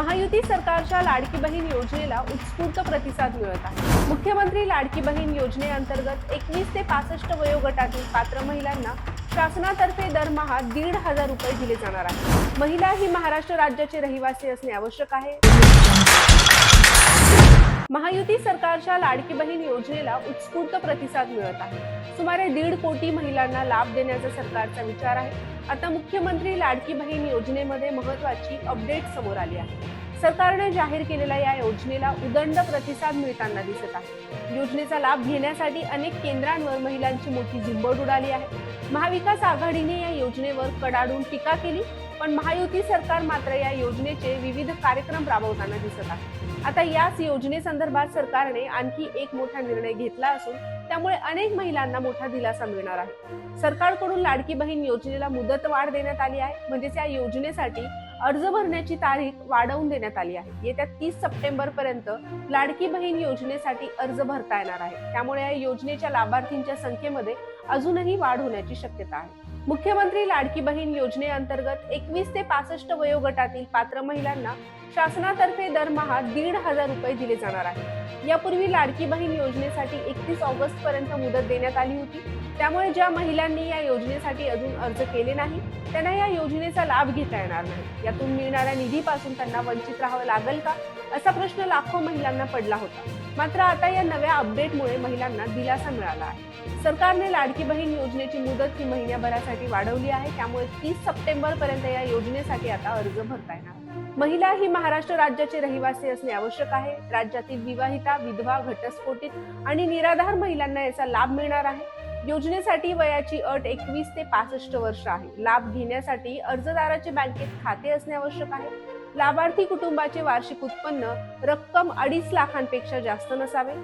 महायुती सरकारच्या लाडकी बहीण योजनेला उत्स्फूर्त प्रतिसाद मिळत आहे. मुख्यमंत्री लाडकी बहीण योजनेअंतर्गत एकवीस ते पासष्ट वयोगटातील पात्र महिलांना शासनातर्फे दरमहा दीड हजार रुपये दिले जाणार आहे महिला ही महाराष्ट्र राज्याचे रहिवासी असणे आवश्यक आहे. महायुती सरकारच्या लाडकी बहीण योजनेला उत्स्फूर्त प्रतिसाद मिळत आहे. सुमारे दीड कोटी महिलांना लाभ देण्याचा सरकारचा विचार आहे. आता मुख्यमंत्री लाडकी बहीण योजनेमध्ये महत्वाची अपडेट समोर आली आहे. सरकारने जाहीर केलेल्या या योजनेला उदंड प्रतिसाद मिळताना दिसत आहे. योजनेचा लाभ घेण्यासाठी अनेक केंद्रांवर महिलांची मोठी झुंबड उडाली आहे. महाविकास आघाडीने या योजनेवर कडाडून टीका केली. पण महायुती सरकार मात्र या योजनेचे विविध कार्यक्रम राबवताना दिसत आहे. आता याच योजनेसंदर्भात सरकारने आणखी एक मोठा निर्णय घेतला असून त्यामुळे अनेक महिलांना मोठा दिलासा मिळणार आहे. सरकारकडून लाडकी बहीण योजनेला मुदत वाढ देण्यात आली आहे म्हणजेच या योजनेसाठी अर्ज भरण्याची तारीख वाढवून देण्यात आली आहे. येत्या तीस सप्टेंबर पर्यंत लाडकी बहीण योजनेसाठी अर्ज भरता येणार आहे. त्यामुळे या योजनेच्या लाभार्थींच्या संख्येमध्ये अजूनही वाढ होण्याची शक्यता आहे. मुख्यमंत्री लाडकी बहीण योजनेअंतर्गत एकवीस ते पासष्ट वयोगटातील पात्र महिलांना शासनातर्फे दरमहा दीड हजार रुपये दिले जाणार आहे यापूर्वी लाडकी बहीण योजनेसाठी एकतीस ऑगस्ट पर्यंत मुदत देण्यात आली होती. त्यामुळे ज्या महिलांनी या योजनेसाठी अजून अर्ज केले नाही त्यांना या योजनेचा लाभ घेता येणार नाही. यातून मिळणाऱ्या निधीपासून त्यांना वंचित राहावं लागेल का? असा प्रश्न लाखो महिलांना पडला होता. मात्र आता या नव्या अपडेटमुळे महिलांना दिलासा मिळाला आहे. सरकारने लाडकी बहीण योजनेची मुदत ही महिन्याभरासाठी वाढवली आहे. त्यामुळे तीस सप्टेंबर पर्यंत या योजनेसाठी आता अर्ज भरता येणार. महिला ही महाराष्ट्र राज्याचे रहिवासी असणे आवश्यक आहे. राज्यातील विवाहिता विधवा घटस्फोटित आणि निराधार महिलांना याचा लाभ मिळणार आहे. योजनेसाठी वयाची अट एकवीस ते पासष्ट वर्ष आहे. लाभ घेण्यासाठी अर्जदाराचे बँकेत खाते असणे आवश्यक आहे. लाभार्थी कुटुंबाचे वार्षिक उत्पन्न रक्कम अडीच लाखांपेक्षा जास्त नसावे.